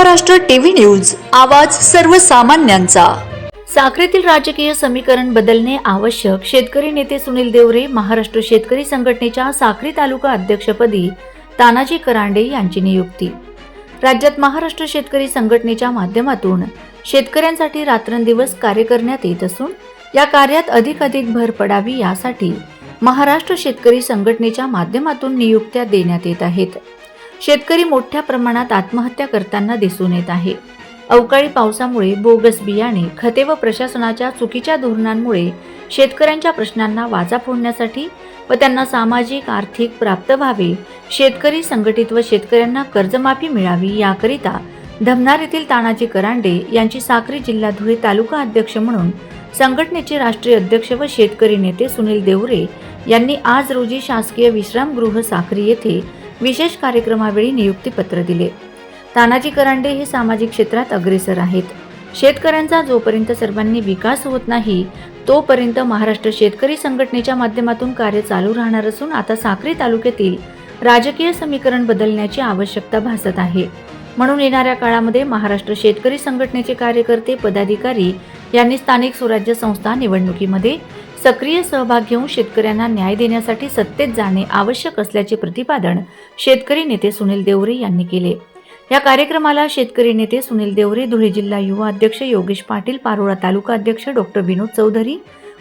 Maharashtra TV news आवाज सर्वसामान्यांचा. साखरेतील राजकीय समीकरण बदलणे आवश्यक शेतकरी नेते सुनील देवरे महाराष्ट्र शेतकरी संघटनेच्या साखरी तालुका अध्यक्षपदी तानाजी करांडे यांची नियुक्ती. राज्यात महाराष्ट्र शेतकरी संघटनेच्या माध्यमातून शेतकऱ्यांसाठी रात्रंदिवस कार्य करण्यात येत असून या कार्यात अधिकाधिक भर पडावी यासाठी महाराष्ट्र शेतकरी संघटनेच्या माध्यमातून नियुक्त्या देण्यात येत आहेत. शेतकरी मोठ्या प्रमाणात आत्महत्या करताना दिसून येत आहे. अवकाळी पावसामुळे बोगस बियाणे खते व प्रशासनाच्या चुकीच्या धोरणांमुळे शेतकऱ्यांच्या प्रश्नांना वाचा फोडण्यासाठी व त्यांना सामाजिक आर्थिक प्राप्त व्हावे शेतकरी संघटित व शेतकऱ्यांना कर्जमाफी मिळावी याकरिता धमनार येथील तानाजी करांडे यांची साक्री जिल्हा धुळे तालुका अध्यक्ष म्हणून संघटनेचे राष्ट्रीय अध्यक्ष व शेतकरी नेते सुनील देवरे यांनी आज रोजी शासकीय विश्रामगृह साक्री येथे विशेष कार्यक्रमावेळी नियुक्तीपत्र दिले. तानाजी करांडे हे सामाजिक क्षेत्रात अग्रेसर आहेत. शेतकऱ्यांचा जोपर्यंत सर्वांनी विकास होत नाही तोपर्यंत महाराष्ट्र शेतकरी संघटनेच्या माध्यमातून कार्य चालू राहणार असून आता साक्री तालुक्यातील राजकीय समीकरण बदलण्याची आवश्यकता भासत आहे. म्हणून येणाऱ्या काळामध्ये महाराष्ट्र शेतकरी संघटनेचे कार्यकर्ते पदाधिकारी यांनी स्थानिक स्वराज्य संस्था निवडणुकीमध्ये सक्रिय सहभाग घेऊन शेतकऱ्यांना न्याय देण्यासाठी सत्तेत जाणे आवश्यक असल्याचे प्रतिपादन शेतकरी नेते सुनील देवरे यांनी केले. या कार्यक्रमाला शेतकरी नेते सुनील देवरे धुळे जिल्हा युवा अध्यक्ष योगेश पाटील पारोळा तालुका अध्यक्ष डॉक्टर विनोद चौधरी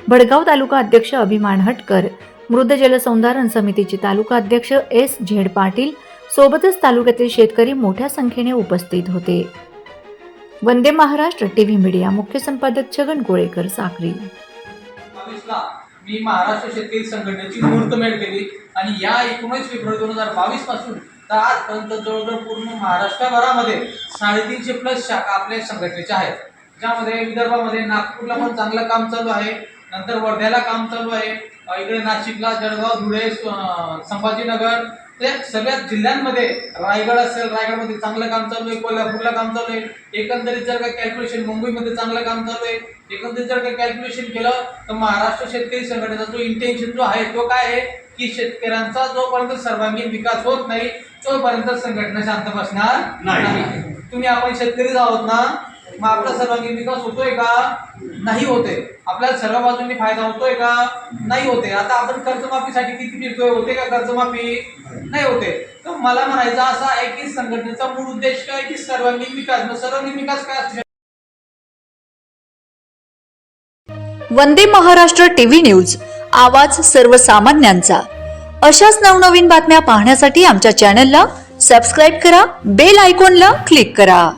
भडगाव तालुका अध्यक्ष अभिमान हटकर मृद जलसंधारण समितीचे तालुका अध्यक्ष एस झेड पाटील सोबतच तालुक्यातील शेतकरी मोठ्या संख्येने उपस्थित होते. वंदे महाराष्ट्र टीव्ही मीडिया मुख्य संपादक छगन कोळेकर बावीसला मी महाराष्ट्र शेतकरी संघटनेची मुहूर्तमेढ केली. आणि या एकोणीस फेब्रुवारी दोन हजार बावीसपासून तर आजपर्यंत जवळजवळ पूर्ण महाराष्ट्रभरामध्ये साडेतीनशे प्लस शाखा आपल्या संघटनेच्या आहेत. ज्यामध्ये विदर्भामध्ये नागपूरला पण चांगलं काम चालू आहे. नंतर वर्ध्याला काम चालू आहे. इकडे नाशिकला जळगाव धुळे संभाजीनगर ते सगळ्याच जिल्ह्यांमध्ये रायगड असेल रायगडमध्ये चांगलं काम चालू आहे कोल्हापूरला काम चालू आहे. एकंदरीत जर का कॅल्क्युलेशन मुंबईमध्ये चांगलं काम चालू आहे एकंदरीत जर का कॅल्क्युलेशन केलं तर महाराष्ट्र शेतकरी संघटनेचा जो इंटेन्शन जो आहे तो काय आहे? की शेतकऱ्यांचा जोपर्यंत सर्वांगीण विकास होत नाही तोपर्यंत संघटना शांत बसणार नाही. तुम्ही आपण शेतकरीच आहोत ना मग आपला सर्वांगीण विकास होतोय का? नाही होते. आपल्याला सर्व बाजूंनी फायदा होतोय का? नाही होते. आता आपण कर्जमाफीसाठी किती फिरतोय? होते का कर्जमाफी? नाही होते. तर मला म्हणायचं असा आहे की संघटनेचा मूळ उद्देश काय? की सर्वांगीण विकास. मग सर्वांगीण विकास काय असू वंदे महाराष्ट्र टीव्ही न्यूज. आवाज सर्वसामान्यांचा. अशाच नवनवीन बातम्या पाहण्यासाठी आमच्या चॅनलला सबस्क्राईब करा बेल आयकॉनला क्लिक करा.